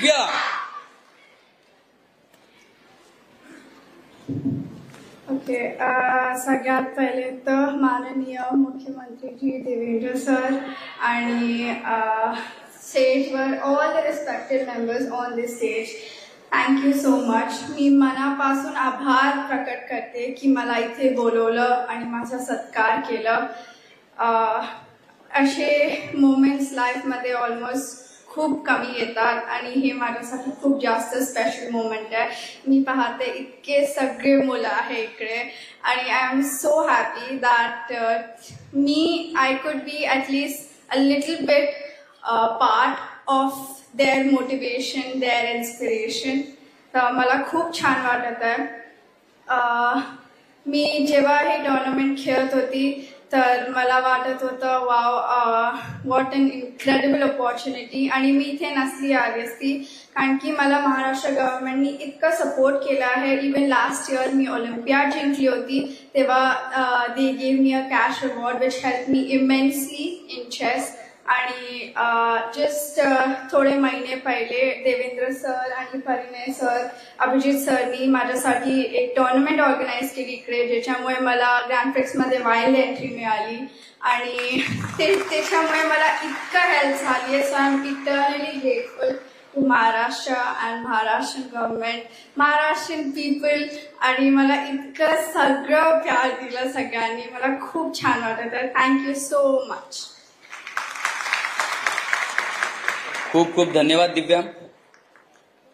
दिव्या okay uh, सगळ्यात पहिले तर माननीय मुख्यमंत्रीजी देवेंद्र सर आणि स्टेजवर all the respected members on this stage thank you so much मी मनापासून आभार प्रकट करते की मला इथे बोलवलं आणि माझा सत्कार केलं. Uh, असे मोमेंट्स लाईफमध्ये ऑलमोस्ट खूप कमी येतात आणि हे माझ्यासाठी खूप जास्त स्पेशल मोमेंट आहे. मी पाहते इतके सगळे मुलं आहे इकडे आणि I am so happy that me I could be at least a little bit part of their motivation their inspiration तर मला खूप छान वाटत आहे. Uh, मी जेव्हा हे टॉर्नामेंट खेळत होती तर मला वाटत होतं wow what an incredible opportunity आणि मी इथे नसली आली असती. कारण की मला महाराष्ट्र गव्हर्नमेंटनी इतकं सपोर्ट केला आहे. इवन लास्ट इयर मी ऑलिम्पियाड जिंकली होती. तेव्हा they gave me a cash award which help me immensely in chess आणि जस्ट थोडे महिने पहिले देवेंद्र सर आणि परिणय सर अभिजित सरनी माझ्यासाठी एक टुर्नामेंट ऑर्गनाईज केली इकडे ज्याच्यामुळे मला ग्रँडमध्ये वाईल्ड एंट्री मिळाली. आणि ते त्याच्यामुळे मला इतकं हेल्प झाली आहे. So I am eternally grateful to Maharashtra and Maharashtra government Maharashtrian people आणि मला इतकं सगळं प्यार दिलं सगळ्यांनी. मला खूप छान वाटत आहे. थँक्यू सो मच खूप खूप धन्यवाद दिव्या.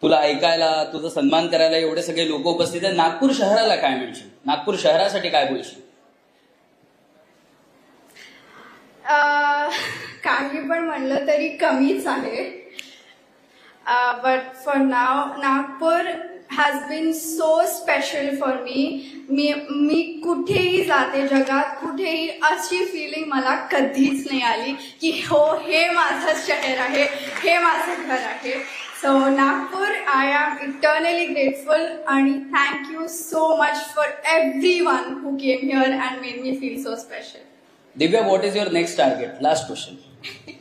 तुला ऐकायला तुझा सन्मान करायला एवढे सगळे लोक उपस्थित आहेत. नागपूर शहराला काय म्हणशील? नागपूर शहरासाठी काय बोलशील? काही पण म्हणलं तरी कमीच आहे. But for now Nagpur has been so special for me me मी कुठेही जाते जगात कुठेही अशी फिलिंग मला कधीच नाही आली की हो हे माझं शहर आहे हे माझं घर आहे. So Nagpur I am eternally grateful आणि thank you so much for everyone who came here and made me feel so special Divya what is your next target last question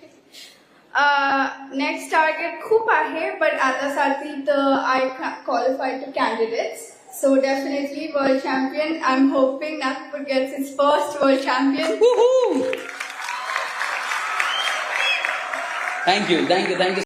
next target खूप आहे but आतासाठी तर I qualify to candidates so definitely world champion I am hoping Nagpur gets its first world champion thank you thank you thank you